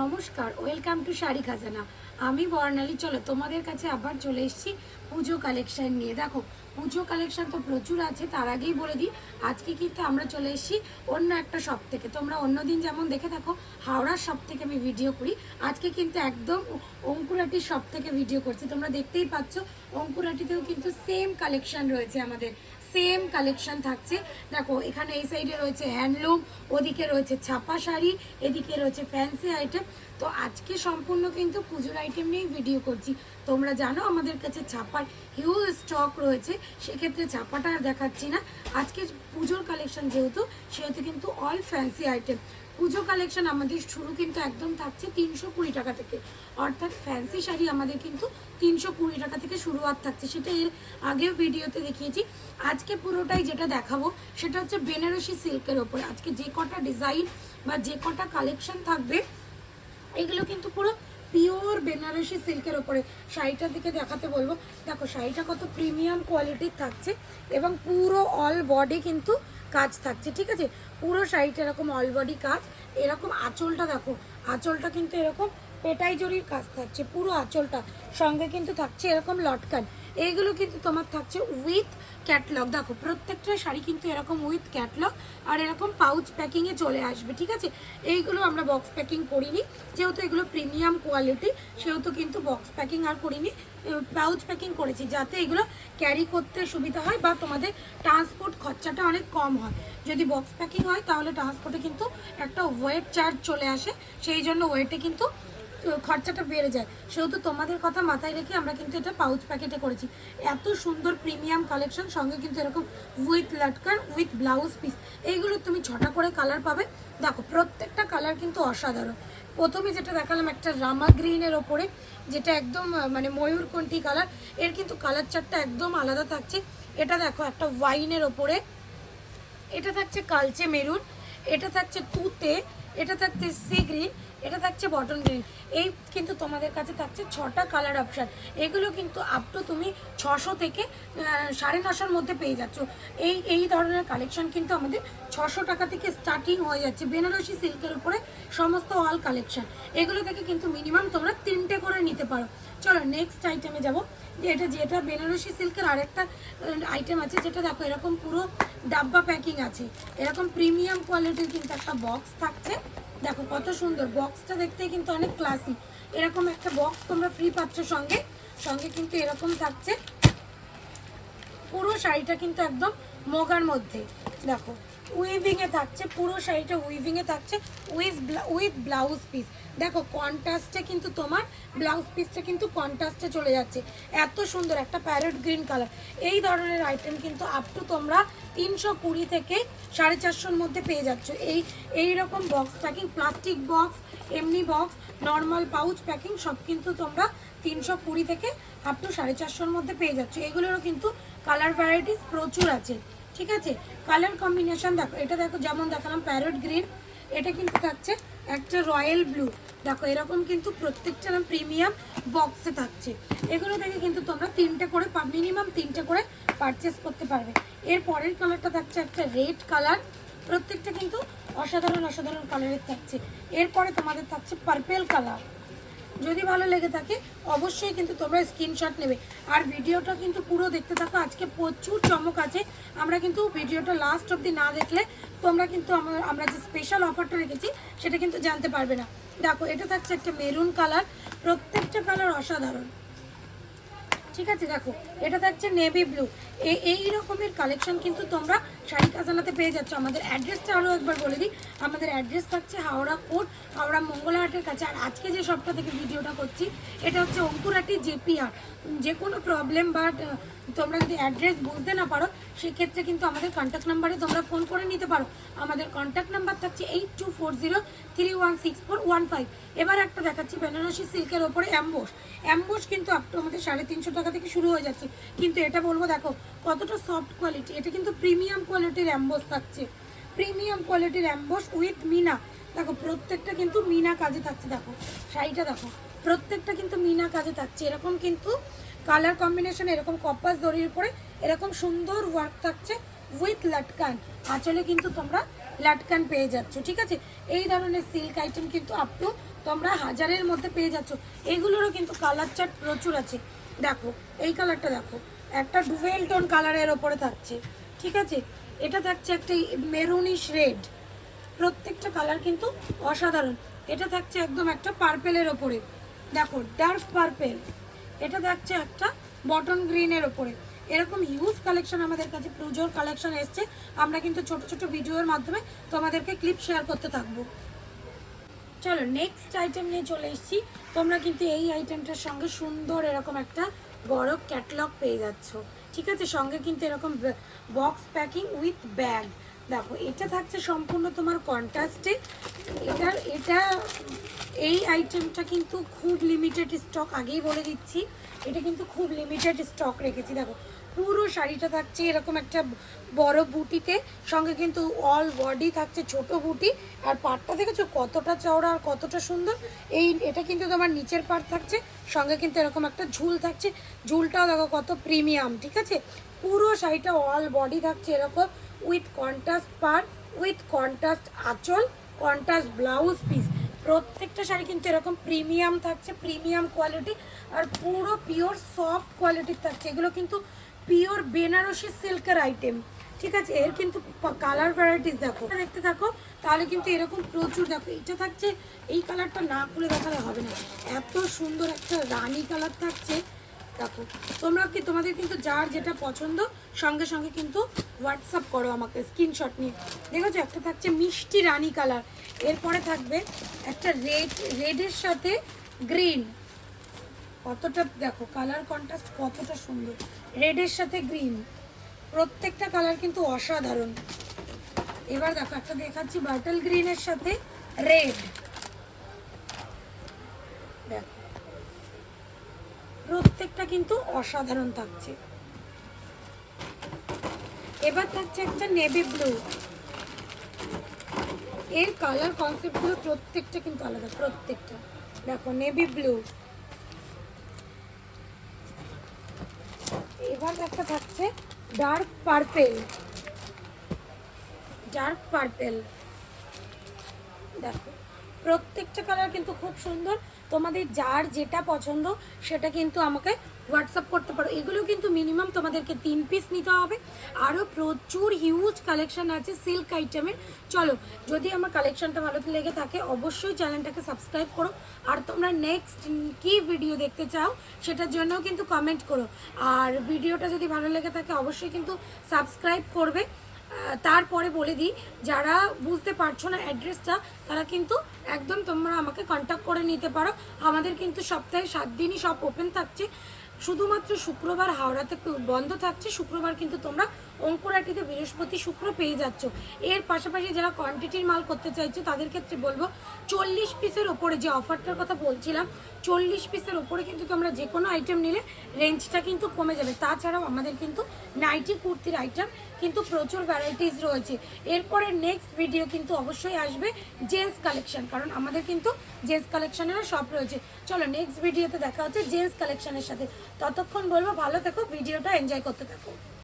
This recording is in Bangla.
নমস্কার ওয়েলকাম টু শাড়ি খাজানা। আমি বর্ণালী, চলো তোমাদের কাছে আবার চলে এসেছি পুজো কালেকশন নিয়ে। দেখো, পুজো কালেকশান তো প্রচুর আছে, তার আগেই বলে দিই, আজকে কিন্তু আমরা চলে এসেছি অন্য একটা শপ থেকে। তোমরা অন্যদিন যেমন দেখে থাকো, হাওড়ার শপ থেকে আমি ভিডিও করি। আজকে কিন্তু একদম অঙ্কুরাটির শপ থেকে ভিডিও করছি। তোমরা দেখতেই পাচ্ছ, অঙ্কুরাটিতেও কিন্তু সেম কালেকশন রয়েছে আমাদের। সেম কালেকশন থাকছে। দেখো, এখানে এই সাইডে রয়েছে হ্যান্ডলুম ওদিকে রয়েছে ছাপা শাড়ি, এদিকে রয়েছে ফ্যান্সি আইটেম তো আজকে সম্পূর্ণ কিন্তু পুজোর আইটেম নিয়েই ভিডিও করছি। তোমরা জানো আমাদের কাছে ছাপার হিউজ স্টক রয়েছে, সেক্ষেত্রে ছাপাটা আর দেখাচ্ছি না। আজকে পুজোর কালেকশন যেহেতু, সেহেতু কিন্তু all fancy item Puja collection আমাদের শুরু কিন্তু একদম থাকছে তিনশো কুড়ি টাকা থেকে। অর্থাৎ ফ্যান্সি শাড়ি আমাদের কিন্তু তিনশো কুড়ি টাকা থেকে শুরুয়াত থাকছে, সেটা এর আগেও ভিডিওতে দেখিয়েছি। আজকে পুরোটাই যেটা দেখাবো, সেটা হচ্ছে বেনারসি সিল্কের ওপরে। আজকে যে কটা ডিজাইন বা যে কটা কালেকশন থাকবে এগুলো কিন্তু পুরো পিওর বেনারসি সিল্কের ওপরে শাড়িটার দিকে দেখাতে বলব। দেখো, শাড়িটা কত প্রিমিয়াম কোয়ালিটির থাকছে এবং পুরো অল বডি কিন্তু কাজ থাকছে, ঠিক আছে? পুরো শাড়িটা এরকম অল বডি কাজ। এরকম আঁচলটা দেখো, আঁচলটা কিন্তু এরকম পেটাই জড়ির কাজ থাকছে, পুরো আঁচলটা। সঙ্গে কিন্তু থাকছে এরকম লটকান। এইগুলো কিন্তু তোমার থাকছে উইথ ক্যাটলগ দেখো, প্রত্যেকটা শাড়ি কিন্তু এরকম উইথ ক্যাটলগ আর এরকম পাউচ প্যাকিংয়ে চলে আসবে, ঠিক আছে? এইগুলো আমরা বক্স প্যাকিং করিনি। যেহেতু এগুলো প্রিমিয়াম কোয়ালিটি সেহেতু কিন্তু বক্স প্যাকিং আর করিনি। পাউচ প্যাকিং করেছি যাতে এগুলো ক্যারি করতে সুবিধা হয় বা তোমাদের ট্রান্সপোর্ট খরচাটা অনেক কম হয়। যদি বক্স প্যাকিং হয়, তাহলে ট্রান্সপোর্টে কিন্তু একটা ওয়েট চার্জ চলে আসে। সেই জন্য ওয়েটে কিন্তু খরচাটা বেড়ে যায়। সেহেতু তোমাদের কথা মাথায় রেখে আমরা কিন্তু এটা পাউচ প্যাকেটে করেছি। এত সুন্দর প্রিমিয়াম কালেকশন সঙ্গে কিন্তু এরকম উইথ লাটকার উইথ ব্লাউজ পিস এইগুলো তুমি ছটা করে কালার পাবে। দেখো, প্রত্যেকটা কালার কিন্তু অসাধারণ। প্রথমে যেটা দেখালাম, একটা রামা গ্রিনের ওপরে, যেটা একদম মানে ময়ূরকণ্ঠী কালারের কিন্তু কালার চারটা একদম আলাদা থাকছে। এটা দেখো, একটা ওয়াইনের ওপরে। এটা থাকছে কালচে মেরুন। এটা থাকছে তুতে। এটা থাকছে সি গ্রিন এটা থাকছে বটন গ্রিন এই কিন্তু তোমাদের কাছে থাকছে ছটা কালার অপশান এগুলো কিন্তু আপ টু তুমি ছশো থেকে সাড়ে নশোর মধ্যে পেয়ে যাচ্ছ। এই এই ধরনের কালেকশন কিন্তু আমাদের ছশো টাকা থেকে স্টার্টিং হয়ে যাচ্ছে। বেনারসি সিল্কের উপরে সমস্ত অল কালেকশন এগুলো থেকে কিন্তু মিনিমাম তোমরা তিনটে করে নিতে পারো। চলো নেক্সট আইটেমে যাব। এটা, যেটা বেনারসি সিল্কের আরেকটা আইটেম আছে, যেটা দেখো এরকম পুরো ডাব্বা প্যাকিং আছে। এরকম প্রিমিয়াম কোয়ালিটির কিন্তু একটা বক্স থাকছে। দেখো কত সুন্দর বক্সটা দেখতে কিন্তু অনেক ক্লাসি এরকম একটা বক্স তোমরা ফ্রি পাচ্ছ সঙ্গে সঙ্গে কিন্তু এরকম থাকছে। পুরো শাড়িটা কিন্তু একদম মগার মধ্যে। দেখো উইভিং এ থাকছে, পুরো শাড়িটা উইভিং এ থাকছে উইথ উইথ ব্লাউজ পিস দেখো কন্ট্রাস্টে কিন্তু তোমার ব্লাউজ পিসটা কিন্তু কন্ট্রাস্টে চলে যাচ্ছে। এত সুন্দর একটা প্যারেট গ্রিন কালার এই ধরনের আইটেম কিন্তু আপ টু তোমরা তিনশো কুড়ি থেকে সাড়ে চারশোর মধ্যে পেয়ে যাচ্ছ। এই এই রকম বক্স প্যাকিং প্লাস্টিক বক্স এমনি বক্স নর্মাল পাউচ প্যাকিং সব কিন্তু তোমরা তিনশো কুড়ি থেকে আপ টু সাড়ে চারশোর মধ্যে পেয়ে যাচ্ছ। এগুলোরও কিন্তু কালার ভ্যারাইটিস প্রচুর আছে। ঠিক আছে? কালার কম্বিনেশন দেখো, এটা দেখো যেমন দেখালাম প্যারট গ্রিন এটা কিন্তু থাকছে একটা রয়্যাল ব্লু দেখো, এরকম কিন্তু প্রত্যেকটা প্রিমিয়াম বক্সে থাকছে। এগুলো থেকে কিন্তু তোমরা তিনটে করে মিনিমাম তিনটে করে পারচেস করতে পারবে। এর পরের কালারটা থাকছে একটা রেড কালার প্রত্যেকটা কিন্তু অসাধারণ অসাধারণ কালারের থাকছে। এরপরে তোমাদের থাকছে পার্পেল কালার যদি ভালো লেগে থাকে, অবশ্যই কিন্তু তোমরা স্ক্রিনশট নেবে। আর ভিডিওটা কিন্তু পুরো দেখতে থাকো, আজকে প্রচুর চমক আছে। আমরা কিন্তু ভিডিওটা লাস্ট অবধি না দেখলে তোমরা কিন্তু আমরা যে স্পেশাল অফারটা রেখেছি, সেটা কিন্তু জানতে পারবে না। দেখো, এটা থাকছে একটা মেরুন কালার প্রত্যেকটা কালার অসাধারণ। ঠিক আছে, দেখো, এটা থাকছে নেভি ব্লু এই রকমের কালেকশন কিন্তু তোমরা শাড়ি কাজানাতে পেয়ে যাচ্ছ। আমাদের অ্যাড্রেসটা আরও একবার বলে দিই। আমাদের অ্যাড্রেস থাকছে হাওড়া কোর্ট, হাওড়া মঙ্গলাহাটের কাছে। আর আজকে যে সবটা থেকে ভিডিওটা করছি, এটা হচ্ছে অঙ্কুরাটি জেপিআর। যে কোনো প্রবলেম বা তোমরা যদি অ্যাড্রেস বুঝতে না পারো, সেক্ষেত্রে কিন্তু আমাদের কন্ট্যাক্ট নাম্বারে তোমরা ফোন করে নিতে পারো। আমাদের কন্ট্যাক্ট নাম্বার থাকছে eight two four zero three one six four one five এবার একটা দেখাচ্ছি, বেনারসি সিল্কের ওপরে অ্যাম্বোস অ্যাম্বোস কিন্তু আপ টু আমাদের সাড়ে তিনশো টাকা থেকে শুরু হয়ে যাচ্ছে। কিন্তু এটা বলব, দেখো, কতটা সফট কোয়ালিটি এটা কিন্তু প্রিমিয়াম কোয়ালিটির অ্যাম্বোস থাকছে। প্রিমিয়াম কোয়ালিটির অ্যাম্বোস উইথ মিনা দেখো, প্রত্যেকটা কিন্তু মিনা কাজে থাকছে, দেখো, শাড়িটা দেখো। প্রত্যেকটা কিন্তু মিনা কাজে থাকছে। এরকম কিন্তু কালার কম্বিনেশন এরকম কপাস দড়ির উপরে এরকম সুন্দর ওয়ার্ক থাকছে উইথ লাটকান আঁচলে কিন্তু তোমরা লাটকান পেয়ে যাচ্ছ, ঠিক আছে? এই ধরনের সিল্ক আইটেম কিন্তু আপ টু তোমরা হাজারের মধ্যে পেয়ে যাচ্ছ। এগুলোরও কিন্তু কালার চার্ট প্রচুর আছে। দেখো, এই কালারটা দেখো, একটা ডুয়েল টোন কালারের ওপরে থাকছে, ঠিক আছে? এটা থাকছে একটা মেরুনিশ রেড। প্রত্যেকটা কালার কিন্তু অসাধারণ। এটা থাকছে একদম একটা পার্পেলের ওপরে। দেখো, ডার্ক পার্পেল। এটা থাকছে একটা বটন গ্রিনের ওপরে। এরকম হিউজ কালেকশন আমাদের কাছে পুজোর কালেকশন এসছে। আমরা কিন্তু ছোট ছোট ভিডিওর মাধ্যমে তোমাদেরকে ক্লিপ শেয়ার করতে থাকব। চলো নেক্সট আইটেম নিয়ে চলে এসেছি। তোমরা কিন্তু এই আইটেমটার সঙ্গে সুন্দর এরকম একটা বড় ক্যাটলগ পেয়ে যাচ্ছ। ঠিক আছে, সঙ্গে কিন্তু এরকম বক্স প্যাকিং উইথ ব্যাগ দেখো, এটা থাকছে সম্পূর্ণ তোমার কন্ট্রাস্টে এটা এটা, এই আইটেমটা কিন্তু খুব লিমিটেড স্টক আগেই বলে দিচ্ছি। এটা কিন্তু খুব লিমিটেড স্টক রেখেছি। দেখো পুরো শাড়িটা থাকছে, এরকম একটা বড় বুটিতে, সঙ্গে কিন্তু অল বডি থাকছে, ছোট বুটি। আর পাটটা দেখেছ কতটা চওড়া আর কতটা সুন্দর? এই, এটা কিন্তু তোমার নিচের পাট থাকছে, সঙ্গে কিন্তু এরকম একটা ঝুল থাকছে। ঝুলটাও দেখো কত প্রিমিয়াম ঠিক আছে? পুরো শাড়িটা অল বডি থাকছে এরকম উইথ কন্ট্রাস্ট পার উইথ কন্ট্রাস্ট আঁচল কন্ট্রাস্ট ব্লাউজ পিস প্রত্যেকটা শাড়ি কিন্তু এরকম প্রিমিয়াম থাকছে প্রিমিয়াম কোয়ালিটি আর পুরো পিওর সফট কোয়ালিটির থাকছে। এগুলো কিন্তু পিওর বেনারসি সিল্কের আইটেম। ঠিক আছে? এর কিন্তু কালার ভ্যারাইটিস দেখো। দেখতে থাকো, তাহলে কিন্তু এরকম প্রচুর দেখো। এটা থাকছে, এই কালারটা না খুলে দেখালে হবে না। এত সুন্দর একটা রানি কালার থাকছে। দেখো, তোমরা কি, তোমাদের কিন্তু যার যেটা পছন্দ, সঙ্গে সঙ্গে কিন্তু হোয়াটসঅ্যাপ করো আমাকে স্ক্রিনশট নিয়ে। দেখেছ? একটা থাকছে মিষ্টি রানি কালার এরপরে থাকবে একটা রেড রেডের সাথে গ্রিন কতটা, দেখো কালার কন্ট্রাস্ট কতটা সুন্দর। রেডের সাথে গ্রিন প্রত্যেকটা কালার কিন্তু অসাধারণ। এবার দেখো, একটা দেখাচ্ছি বাটল গ্রিনের সাথে রেড দেখো। প্রত্যেকটা কিন্তু অসাধারণ থাকছে। এবার থাকছে একটা নেভি ব্লু এর কালার কনসেপ্টগুলো প্রত্যেকটা কিন্তু আলাদা, প্রত্যেকটা। দেখো নেভি ব্লু এবার একটা থাকছে ডার্ক পার্পেল ডার্ক পার্পেল দেখো প্রত্যেকটা কালার কিন্তু খুব সুন্দর। তোমাদের যার যেটা পছন্দ, সেটা কিন্তু আমাকে হোয়াটসঅ্যাপ করতে পারো। এগুলো কিন্তু মিনিমাম তোমাদেরকে তিন পিস নিতে হবে। আরও প্রচুর হিউজ কালেকশন আছে সিল্ক আইটেমের চলো, যদি আমার কালেকশানটা ভালো লেগে থাকে, অবশ্যই চ্যানেলটাকে সাবস্ক্রাইব করো। আর তোমরা নেক্সট কী ভিডিও দেখতে চাও, সেটার জন্যও কিন্তু কমেন্ট করো। আর ভিডিওটা যদি ভালো লেগে থাকে, অবশ্যই কিন্তু সাবস্ক্রাইব করবে। তারপরে বলে দিই, যারা বুঝতে পারছ না অ্যাড্রেসটা তারা কিন্তু একদম তোমরা আমাকে কন্ট্যাক্ট করে নিতে পারো। আমাদের কিন্তু সপ্তাহে সাত দিনই সব ওপেন থাকছে। শুধুমাত্র শুক্রবার হাওড়াতে বন্ধ থাকছে। শুক্রবার কিন্তু তোমরা অঙ্কুরাটিতে বৃহস্পতি শুক্র পেয়ে যাচ্ছ। এর পাশাপাশি যারা কোয়ান্টিটির মাল করতে চাইছো, তাদের ক্ষেত্রে বলব চল্লিশ পিসের ওপরে যে অফারটার কথা বলছিলাম, চল্লিশ পিসের ওপরে কিন্তু তোমরা যে কোনো আইটেম নিলে রেঞ্জটা কিন্তু কমে যাবে। তাছাড়াও আমাদের কিন্তু নাইটি কুর্তির আইটেম কিন্তু প্রচুর ভ্যারাইটিস রয়েছে। এরপরে নেক্সট ভিডিও কিন্তু অবশ্যই আসবে জেন্টস কালেকশন কারণ আমাদের কিন্তু জেন্টস কালেকশনেরও সব রয়েছে। চলো নেক্সট ভিডিওতে দেখা হচ্ছে জেন্টস কালেকশনের সাথে। ততক্ষণ বলব ভালো থেকো ভিডিওটা এনজয় করতে থাকো।